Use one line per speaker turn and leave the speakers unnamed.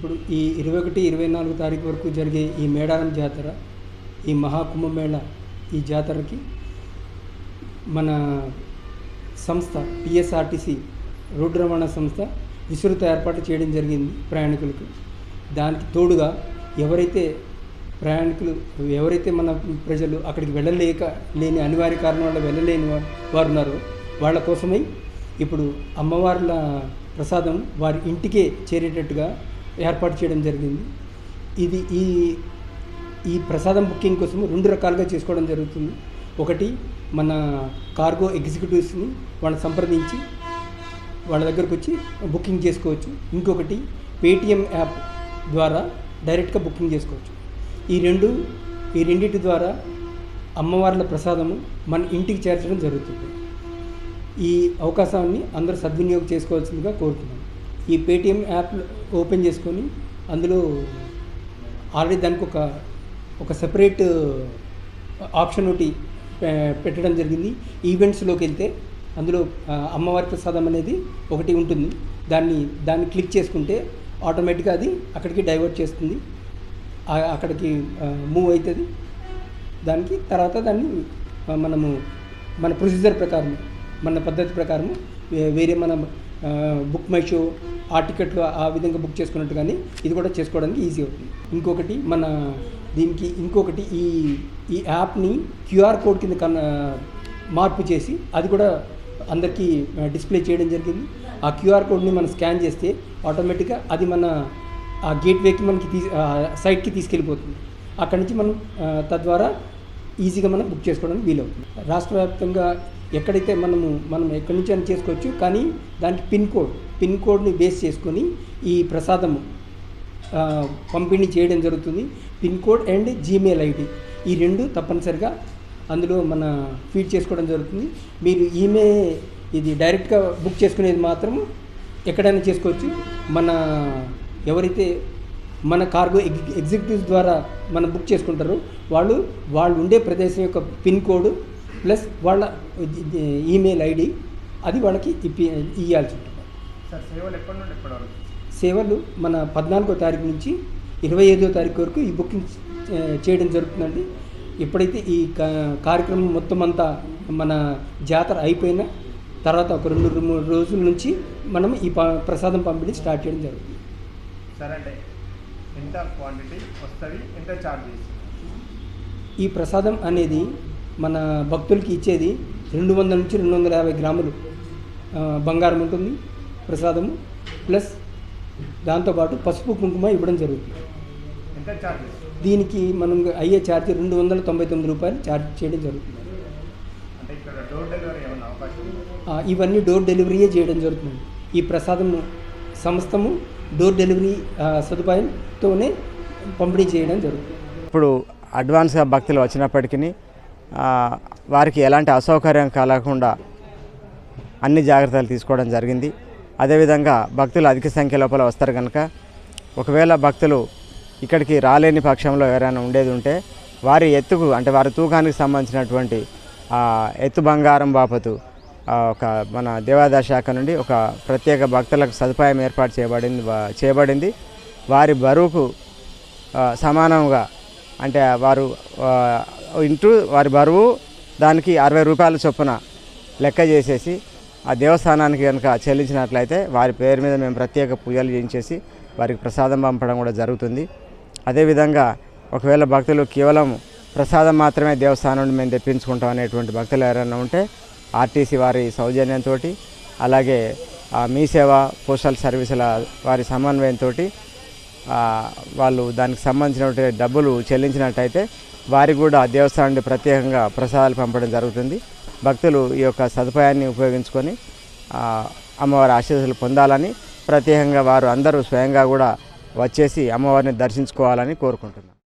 ఇప్పుడు ఈ ఇరవై ఒకటి ఇరవై నాలుగు తారీఖు వరకు జరిగే ఈ మేడారం జాతర ఈ మహాకుంభమేళ ఈ జాతరకి మన సంస్థ పిఎస్ఆర్టీసీ రోడ్డు రవాణా సంస్థ విస్తృత ఏర్పాటు చేయడం జరిగింది ప్రయాణికులకు. దానికి తోడుగా ఎవరైతే ప్రయాణికులు ఎవరైతే మన ప్రజలు అక్కడికి వెళ్ళలేక లేని అనివార్య కారణం వల్ల వెళ్ళలేని వారు ఉన్నారో వాళ్ళ కోసమై ఇప్పుడు అమ్మవార్ల ప్రసాదం వారి ఇంటికే చేరేటట్టుగా ఏర్పాటు చేయడం జరిగింది. ఇది ఈ ఈ ప్రసాదం బుకింగ్ కోసం రెండు రకాలుగా చేసుకోవడం జరుగుతుంది. ఒకటి మన కార్గో ఎగ్జిక్యూటివ్స్ని వాళ్ళని సంప్రదించి వాళ్ళ దగ్గరకు వచ్చి బుకింగ్ చేసుకోవచ్చు. ఇంకొకటి పేటిఎం యాప్ ద్వారా డైరెక్ట్గా బుకింగ్ చేసుకోవచ్చు. ఈ రెండు ఈ రెండింటి ద్వారా అమ్మవార్ల ప్రసాదము మన ఇంటికి చేర్చడం జరుగుతుంది. ఈ అవకాశాన్ని అందరూ సద్వినియోగం చేసుకోవాల్సిందిగా కోరుతున్నాను. ఈ పేటిఎం యాప్ ఓపెన్ చేసుకొని అందులో ఆల్రెడీ దానికి ఒక ఒక సెపరేట్ ఆప్షన్ ఒకటి పె- పెట్టడం జరిగింది. ఈవెంట్స్లోకి వెళ్తే అందులో అమ్మవారి ప్రసాదం అనేది ఒకటి ఉంటుంది. దాన్ని దాన్ని క్లిక్ చేసుకుంటే ఆటోమేటిక్గా అది అక్కడికి డైవర్ట్ చేస్తుంది. అక్కడికి మూవ్ అవుతుంది. దానికి తర్వాత దాన్ని మనము మన ప్రొసీజర్ ప్రకారం మన పద్ధతి ప్రకారం వేరే మన బుక్ మై షో ఆ టికెట్లు ఆ విధంగా బుక్ చేసుకున్నట్టు కానీ ఇది కూడా చేసుకోవడానికి ఈజీ అవుతుంది. ఇంకొకటి మన దీనికి ఇంకొకటి ఈ ఈ యాప్ని క్యూఆర్ కోడ్ కింద కన్ మార్పు చేసి అది కూడా అందరికీ డిస్ప్లే చేయడం జరిగింది. ఆ క్యూఆర్ కోడ్ని మనం స్కాన్ చేస్తే ఆటోమేటిక్గా అది మన ఆ గేట్వేకి మనకి తీ సైట్కి తీసుకెళ్ళిపోతుంది. అక్కడి నుంచి మనం తద్వారా ఈజీగా మనం బుక్ చేసుకోవడానికి వీలవుతుంది. రాష్ట్ర వ్యాప్తంగా ఎక్కడైతే మనము మనం ఎక్కడి నుంచి అని చేసుకోవచ్చు కానీ దానికి పిన్ కోడ్ పిన్ కోడ్ని బేస్ చేసుకొని ఈ ప్రసాదము పంపిణీ చేయడం జరుగుతుంది. Pin code and Gmail ID ఈ రెండు తప్పనిసరిగా అందులో మన ఫీడ్ చేసుకోవడం జరుగుతుంది. మీరు ఈమె ఇది డైరెక్ట్గా బుక్ చేసుకునేది మాత్రం ఎక్కడైనా చేసుకోవచ్చు. మన ఎవరైతే మన కార్గో ఎగ్ ఎగ్జిక్యూటివ్స్ ద్వారా మనం బుక్ చేసుకుంటారో. వాళ్ళు వాళ్ళు ఉండే ప్రదేశం యొక్క పిన్ కోడ్ ప్లస్ వాళ్ళ ఈమెయిల్ ఐడి అది వాళ్ళకి ఇప్పి ఇవ్వాల్సి ఉంటుంది.
సార్ సేవలు ఎప్పటి నుండి
సేవలు మన పద్నాలుగో తారీఖు నుంచి ఇరవై ఐదో తారీఖు వరకు ఈ బుకింగ్ చేయడం జరుగుతుందండి. ఎప్పుడైతే ఈ కార్యక్రమం మొత్తం అంతా మన జాతర అయిపోయిన తర్వాత ఒక రెండు మూడు రోజుల నుంచి మనం ఈ ప్రసాదం పంపిణీ స్టార్ట్ చేయడం జరుగుతుంది.
సరే అంటే ఎంత క్వాంటిటీ వస్తుంది ఎంత ఛార్జ్ చేస్తుంది?
ఈ ప్రసాదం అనేది మన భక్తులకి ఇచ్చేది రెండు వందల నుంచి రెండు వందల యాభై గ్రాములు బంగారం ఉంటుంది ప్రసాదము ప్లస్ దాంతోపాటు పసుపు కుంకుమ ఇవ్వడం జరుగుతుంది.
ఎంత ఛార్జ్ చేస్తుంది?
దీనికి మనం అయ్యే ఛార్జ్ రెండు వందల తొంభై తొమ్మిది రూపాయలు ఛార్జ్ చేయడం జరుగుతుంది.
అంటే ఇక్కడ డోర్ డెలివరీ ఏమైనా అవకాశం
ఇవన్నీ డోర్ డెలివరీయే చేయడం జరుగుతుంది. ఈ ప్రసాదము సమస్తము డోర్ డెలివరీ సదుపాయంతోనే పంపిణీ చేయడం జరుగుతుంది.
ఇప్పుడు అడ్వాన్స్గా భక్తులు వచ్చినప్పటికీ వారికి ఎలాంటి అసౌకర్యం కలగకుండా అన్ని జాగ్రత్తలు తీసుకోవడం జరిగింది. అదేవిధంగా భక్తులు అధిక సంఖ్య లోపల వస్తారు కనుక ఒకవేళ భక్తులు ఇక్కడికి రాలేని పక్షంలో ఎవరైనా ఉండేది ఉంటే వారి ఎత్తుకు అంటే వారి తూకానికి సంబంధించినటువంటి ఎత్తు బంగారం బాపతు ఒక మన దేవాదాయ శాఖ నుండి ఒక ప్రత్యేక భక్తులకు సదుపాయం ఏర్పాటు చేయబడింది చేయబడింది. వారి బరువుకు సమానంగా అంటే వారు ఇంటూ వారి బరువు దానికి అరవై రూపాయల చొప్పున లెక్క చేసేసి ఆ దేవస్థానానికి కనుక చెల్లించినట్లయితే వారి పేరు మీద మేము ప్రత్యేక పూజలు చేయించేసి వారికి ప్రసాదం పంపడం కూడా జరుగుతుంది. అదేవిధంగా ఒకవేళ భక్తులు కేవలం ప్రసాదం మాత్రమే దేవస్థానం నుండి మేము తెప్పించుకుంటాం అనేటువంటి భక్తులు ఎవరైనా ఉంటే ఆర్టీసీ వారి సౌజన్యంతో అలాగే మీ సేవ పోస్టల్ సర్వీసుల వారి సమన్వయంతో వాళ్ళు దానికి సంబంధించినటువంటి డబ్బులు చెల్లించినట్టయితే వారికి కూడా దేవస్థానానికి ప్రత్యేకంగా ప్రసాదాలు పంపడం జరుగుతుంది. భక్తులు ఈ యొక్క సదుపాయాన్ని ఉపయోగించుకొని అమ్మవారి ఆశీస్సులు పొందాలని ప్రత్యేకంగా వారు అందరూ స్వయంగా కూడా వచ్చేసి అమ్మవారిని దర్శించుకోవాలని కోరుకుంటున్నాను